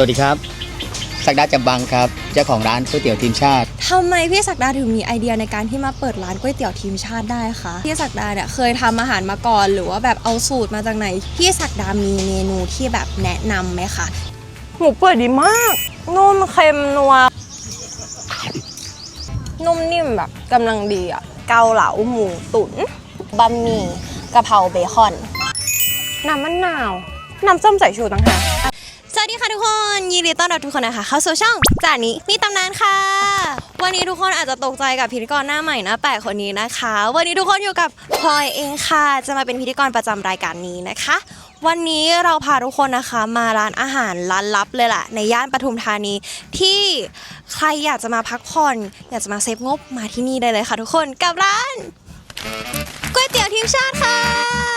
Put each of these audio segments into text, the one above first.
วัสดีครับ สักดาจำบังครับ เจ้าของร้านก๋วยเตี๋ยวทีมชาติ ทำไมพี่ศักดาถึงมีไอเดียในการที่มาเปิดร้านก๋วยเตี๋ยวทีมชาติได้คะพี่ศักดาเนี่ยเคยทำอาหารมาก่อนหรือว่าแบบเอาสูตรมาจากไหนพี่ศักดามีเมนูที่แบบแนะนำไหมคะหมูเปื่อยดีมากนุ่มเค็มนัวนุ่มนิ่มแบบกำลังดีอะเกาเหลาหมูตุ๋นบะหมี่กะเพราเบคอน น้ำมะนาว น้ำส้มสายชูต่างหาก ทุกคนยินดีต้อนรับทุกคนนะคะเข้าสู่ช่องจานี้มีตำนานค่ะ วันนี้ทุกคนอาจจะตกใจกับพิธีกรหน้าใหม่น้าแปลกคนนี้นะคะ วันนี้ทุกคนอยู่กับพลอยเองค่ะ จะมาเป็นพิธีกรประจำรายการนี้นะคะ วันนี้เราพาทุกคนนะคะมาร้านอาหารร้านลับเลยแหละในย่านปทุมธานีที่ใครอยากจะมาพักผ่อน อยากจะมาเซฟงบมาที่นี่ได้เลยค่ะ ทุกคนกับร้านก๋วยเตี๋ยวทีมชาติค่ะ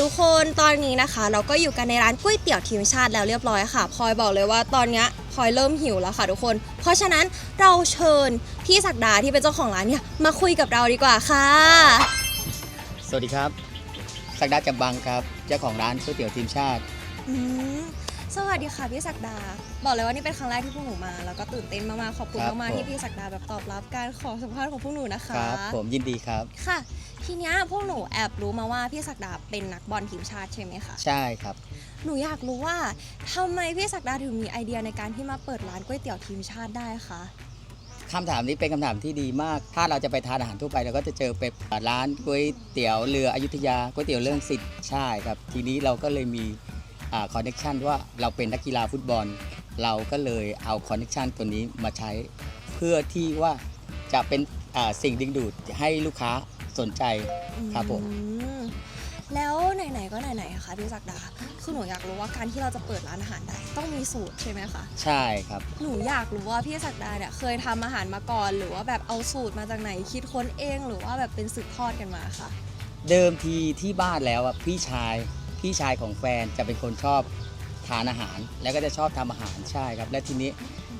ทุกคนตอนนี้นะคะ เราก็อยู่กันในร้านก๋วยเตี๋ยวทีมชาติแล้วเรียบร้อยค่ะพลอยบอกเลยว่าตอนเนี้ยพลอยเริ่มหิวแล้วค่ะทุกคน เพราะฉะนั้นเราเชิญพี่ศักดาที่เป็นเจ้าของร้านเนี่ยมาคุยกับเราดีกว่าค่ะ สวัสดีครับสักดาจำบังครับ เจ้าของร้านก๋วยเตี๋ยวทีมชาติ อืมสวัสดีค่ะพี่ศักดา บอกเลยว่านี่เป็นครั้งแรกที่พวกหนูมา แล้วก็ตื่นเต้นมากๆขอบคุณครับมากผมๆที่พี่ศักดาแบบตอบรับการขอสัมภาษณ์ของพวกหนูนะคะ ครับ ผมยินดีครับ ค่ะ ทีเนี้ยพวกหนูแอบรู้มาว่าพี่ศักดาเป็นนักบอลทีมชาติใช่ไหมคะ ใช่ครับ หนูอยากรู้ว่าทำไมพี่ศักดาถึงมีไอเดียในการที่มาเปิดร้านก๋วยเตี๋ยวทีมชาติได้คะ คำถามนี้เป็นคำถามที่ดีมาก ถ้าเราจะไปทานอาหารทั่วไปเราก็จะเจอเป็นร้านก๋วยเตี๋ยวเรืออยุธยาก๋วยเตี๋ยวเรื่องสิทธิ์ใช่ครับ ทีนี้เราก็เลยมีคอนเน็ชันว่าเราเป็นนักกีฬาฟุตบอล เราก็เลยเอาคอนเน็ชันตัวนี้มาใช้ เพื่อที่ว่าจะเป็นอ่าสิ่งดึงดูดให้ลูกค้า สนใจครับผม อืมแล้วไหนๆก็ไหนๆอะคะพี่ศักดาคือหนูอยากรู้ว่าการที่เราจะเปิดร้านอาหารได้ ต้องมีสูตรใช่ไหมคะใช่ครับ หนูอยากรู้ว่าพี่ศักดาเนี่ยเคยทำอาหารมาก่อน หรือว่าแบบเอาสูตรมาจากไหนคิดค้นเองหรือว่าแบบเป็นสืบทอดกันมาคะเดิมทีที่บ้านแล้วอะพี่ชายพี่ชายของแฟนจะเป็นคนชอบทานอาหาร แล้วก็จะชอบทำอาหารใช่ครับ และทีนี้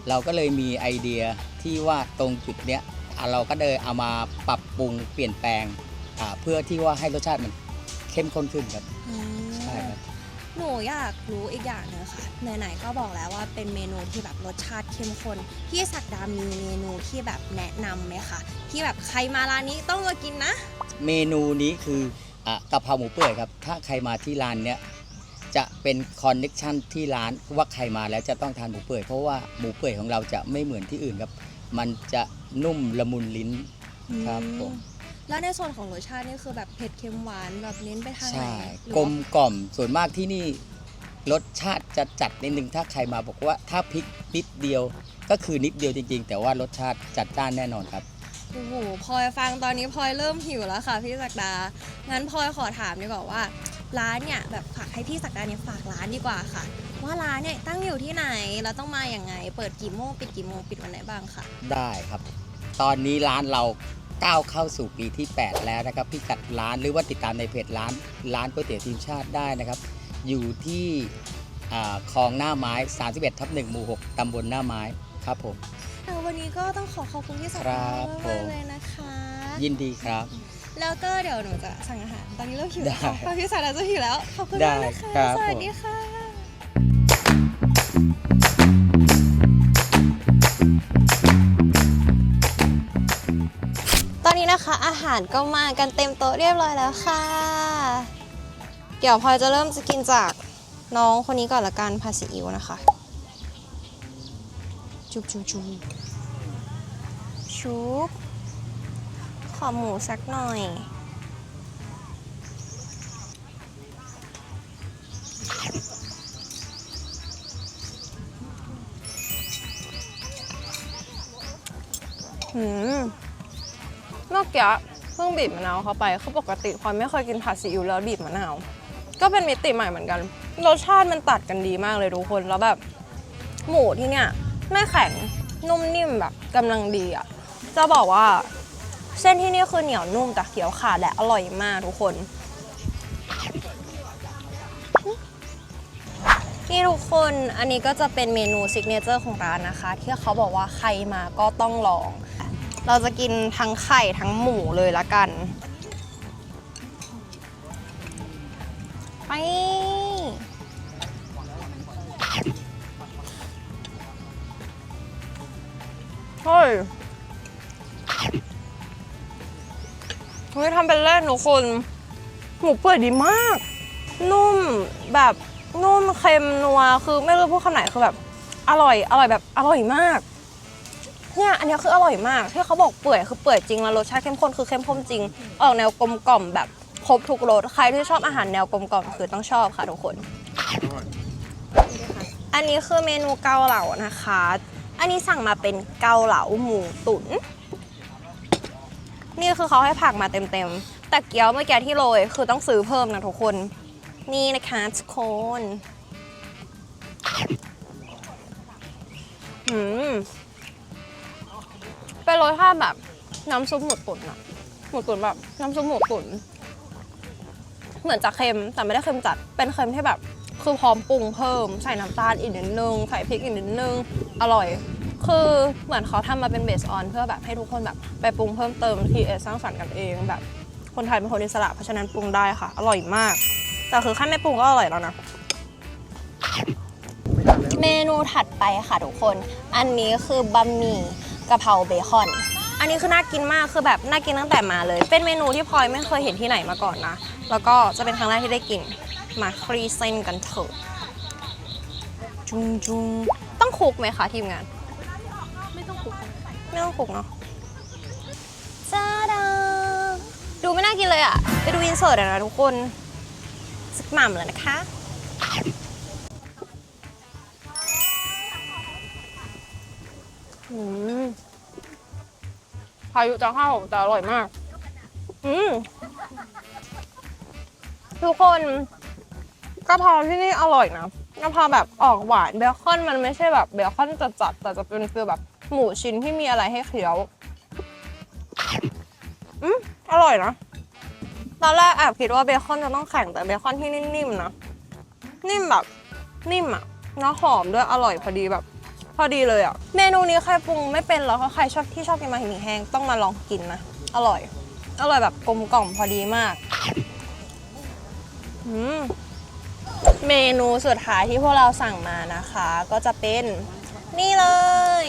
เราก็เลยมีไอเดียที่ว่าตรงจุดเนี้ยอะ เราก็เลยเอามาปรับปรุงเปลี่ยนแปลงอ่าเพื่อที่ว่าให้รสชาติมันเข้มข้นขึ้นครับอืมใช่ครับ หนูอยากรู้อีกอย่างหนึงค่ะไหนๆก็บอกแล้วว่าเป็นเมนูที่แบบรสชาติเข้มข้นพี่ศักดามีเมนูที่แบบแนะนำไหมคะที่แบบใครมาร้านนี้ต้องมากินนะ เมนูนี้คืออะกะเพราหมูเปื่อยครับ ถ้าใครมาที่ร้านเนี้ยจะเป็นคอนเน็ชันที่ร้านว่าใครมาแล้วจะต้องทานหมูเปื่อยเพราะว่าหมูเปื่อยของเราจะไม่เหมือนที่อื่นครับ มันจะนุ่มละมุนลิ้นครับผมแล้วในส่วนของรสชาตินี่คือแบบเผ็ดเค็มหวานแบบเน้นไปทางไหนใช่หรือกลว่ามกล่อมส่วนมากที่นี่รสชาติจะจัดนิดนึงถ้าใครมาบอกว่าถ้าพริกนิดเดียวก็คือนิดเดียวจริง ๆ แต่ว่ารสชาติจัดจ้านแน่นอนครับ โอ้โหพลอยฟังตอนนี้พลอยเริ่มหิวแล้วค่ะพี่ศักดา งั้นพลอยขอถามดีกว่าว่า ร้านเนี่ยแบบฝากให้พี่ศักดาเนี่ยฝากร้านดีกว่าค่ะ ว่าร้านเนี่ยตั้งอยู่ที่ไหนเราต้องมาอย่างไง เปิดกี่โมงปิดกี่โมงปิดวันไหนบ้างค่ะ ได้ครับ ตอนนี้ร้านเราก้าวเข้าสู่ปีที่ 8 แล้วนะครับพี่กัดร้านหรือว่าติดตามในเพจร้านร้านก๋วยเตี๋ยวทีมชาติได้นะครับ อยู่ที่อ่าคลองหน้าไม้ 31ทับ1หมู่ 6ตำบลหน้าไม้ครับผมแต่วันนี้ก็ต้องขอขอบคุณพี่ศักดาครับผมากๆเลยนะคะ ยินดีครับ แล้วก็เดี๋ยวหนูจะสั่งอาหาร ตอนนี้เริ่มหิวได้แล้วค่ะพี่ศักดาจะหิวแล้ว ขอบคุณได้มากนะคะ ครับ สวัสผมดีค่ะ อนนี้นะคะอาหารก็มากันเต็มโต๊ะเรียบร้อยแล้วค่ะ เดี๋ยวพลอยจะเริ่มจะกินจากน้องคนนี้ก่อนละกันผัดซีอิ๊วนะคะ จุบจุบจุบชุบขอหมูสักหน่อยหืม กี้เพิ่งบีบมะนาวเข้าไปคือปกติพลอยไม่เคยกินผัดซีอิ๊วแล้วบีบมะนาว ก็เป็นมิติใหม่เหมือนกัน รสชาติมันตัดกันดีมากเลยทุกคน แล้วแบบหมูที่เนี่ยไม่แข็งนุ่มนิ่มแบบกำลังดีอะ จะบอกว่าเส้นที่นี่คือเหนียวนุ่มแต่เคี้ยวขาดและอร่อยมากทุกคน นี่ทุกคนอันนี้ก็จะเป็นเมนูซิกเนเจอร์ของร้านนะคะ ที่เขาบอกว่าใครมาก็ต้องลอง เราจะกินทั้งไข่ทั้งหมูเลยละกัน ไป เฮ้ย เฮ้ยทำเป็นเล่นทุกคน หมูเปื่อยดีมาก นุ่มแบบนุ่มเค็มนัว คือไม่รู้พูดคำไหนคือแบบ อร่อย อร่อยแบบอร่อยมาก เนี่ยอันนี้คืออร่อยมากที่เขาบอกเปื่อยคือเปื่อยจริงแล้วรสชาติเข้มข้นคือเข้มข้นจริง ออกแนวกลมกล่อมแบบครบทุกรสใครที่ชอบอาหารแนวกลมกล่อมคือต้องชอบค่ะทุกคน อันนี้คือเมนูเกาเหลานะคะ อันนี้สั่งมาเป็นเกาเหลาหมูตุ๋นนี่คือเขาให้ผักมาเต็มๆ แต่เกี๊ยวเมื่อกี้ที่โรยคือต้องซื้อเพิ่มนะทุกคน นี่นะคะทุกคนอืม เป็นรสชาติแบบน้ำซุปหมูตุ๋นอะหมูตุ๋นแบบน้ำซุปหมูตุ๋นเหมือนจะเค็มแต่ไม่ได้เค็มจัด เป็นเค็มที่แบบ คือพร้อมปรุงเพิ่ม ใส่น้ำตาลอีกนิดนึง ใส่พริกอีกนิดนึง อร่อย คือเหมือนเขาทำมาเป็นเบสออนเพื่อแบบให้ทุกคนแบบไปปรุงเพิ่มเติมทีเอสร้างสรรค์กันเองแบบ คนไทยเป็นคนอิสระเพราะฉะนั้นปรุงได้ค่ะ อร่อยมาก แต่คือแค่ไม่ปรุงก็อร่อยแล้วนะเมนูถัดไปค่ะทุกคน อันนี้คือบะหมี่ กะเพราเบคอน อันนี้คือน่ากินมากคือแบบน่ากินตั้งแต่มาเลย เป็นเมนูที่พลอยไม่เคยเห็นที่ไหนมาก่อนนะ แล้วก็จะเป็นครั้งแรกที่ได้กิน มาครีเส้นกันเถอะจุงจุงต้องคุกไหมคะทีมงาน ไม่ต้องคุกไม่ต้องคุกเนาะจ้าดาดูไม่น่ากินเลยอะไปดูอินเสิร์ตนะทุกคนสักหม่ำเลยนะคะ อืมพายุจะเข้าแต่อร่อยมาก อืมทุกคนกะเพราที่นี่อร่อยนะกะเพราแบบออกหวานเบคอนมันไม่ใช่แบบเบคอนจัดๆแต่จะเป็นฟีลแบบหมูชิ้นที่มีอะไรให้เคี้ยว อืมอร่อยนะ ตอนแรกแอบคิดว่าเบคอนจะต้องแข็งแต่เบคอนที่นิ่มๆนะ นิ่มแบบ นิ่มอะแล้วหอมด้วยอร่อยพอดีแบบ พอดีเลยอะ เมนูนี้ใครปรุงไม่เป็นแล้วก็ใครชอบที่ชอบกินมาหิ่แห้งต้องมาลองกินนะ อร่อย อร่อยแบบกลมกล่อมพอดีมากอืมเมนูสุดท้ายที่พวกเราสั่งมานะคะ ก็จะเป็นนี่เลย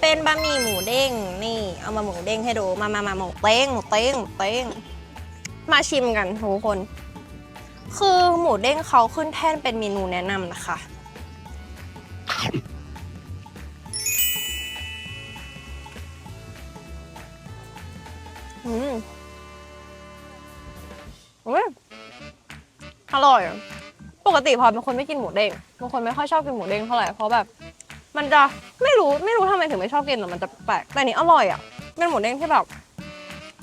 เป็นบะหมี่หมูเด้งนี่ เอามาหมูเด้งให้ดูมามามาหมูเต้งหมูเต้งหมูเต้งมาชิมกันทุกคน คือหมูเด้งเขาขึ้นแท่นเป็นเมนูแนะนำนะคะ อืมอุ้ยอร่อยปกติพอเป็นคนไม่กินหมูเด้งบางคนไม่ค่อยชอบกินหมูเด้งเท่าไหร่เพราะแบบ มันจะไม่รู้ไม่รู้ทำไมถึงไม่ชอบกินหรอมันจะแปลกแต่อันนี้อร่อยอะเป็นหมูเด้งที่แบบ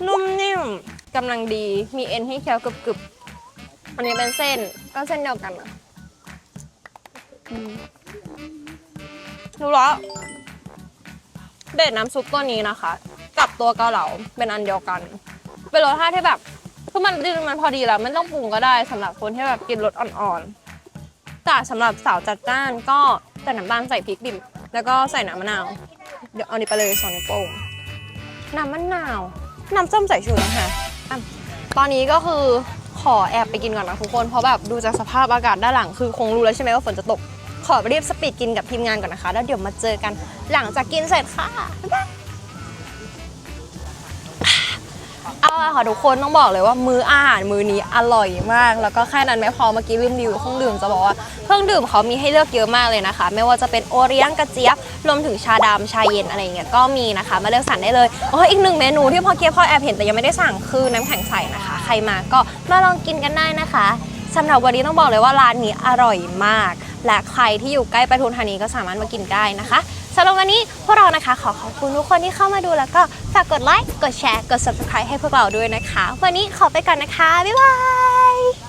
นุ่มนิ่มกำลังดีมีเอ็นให้เคี้ยวกรึบๆอันนี้เป็นเส้นก็เส้นเดียวกันอะอืมรู้แล้วเบ็ดน้ำซุปตัวนี้นะคะ กับตัวเกาเหลาเป็นอันเดียวกัน เป็นรสชาติที่แบบคือมันจริงๆมันพอดีแล้วไม่ต้องปรุงก็ได้สำหรับคนที่แบบกินรสอ่อนๆแต่สำหรับสาวจัดจ้านก็ใส่น้ำตาลใส่พริกดิบแล้วก็ใส่น้ำมะนาว เดี๋ยวเอานี้ไปเลยสองนิ้วโป้งน้ำมะนาวน้ำส้มใสายชูนะคะอะตอนนี้ก็คือขอแอบไปกินก่อนนะทุกคน เพราะแบบดูจากสภาพอากาศด้านหลังคือคงรู้แล้วใช่ไหมว่าฝนจะตก ขอรีบสปีดกินกับทีมงานก่อนนะคะ แล้วเดี๋ยวมาเจอกันหลังจากกินเสร็จค่ะบ๊ายบาย อาละค่ะทุกคนต้องบอกเลยว่ามื้ออาหารมื้อนี้อร่อยมาก แล้วก็แค่นั้นไม่พอเมื่อกี้ลืมรีวิวเครื่องดื่มจะบอกว่าเครื่องดื่มเขามีให้เลือกเยอะมากเลยนะคะ ไม่ว่าจะเป็นโอเลี้ยงกระเจี๊ยบรวมถึงชาดำชาเย็นอะไรอย่างเงี้ยก็มีนะคะ มาเลือกสั่งได้เลยอ๋ออีกหนึ่งเมนูที่พอเกียบพอแอบเห็นแต่ยังไม่ได้สั่งคือน้ำแข็งใสนะคะ ใครมาก็มาลองกินกันได้นะคะสำหรับวันนี้ต้องบอกเลยว่าร้านนี้อร่อยมาก และใครที่อยู่ใกล้ปทุมธานีก็สามารถมากินได้นะคะ สำหรับวันนี้พวกเรานะคะขอขอบคุณทุกคนที่เข้ามาดูแล้วก็ฝากกดไลค์กดแชร์กด subscribe ให้พวกเราด้วยนะคะ วันนี้ขอไปก่อนนะคะ บ๊ายบาย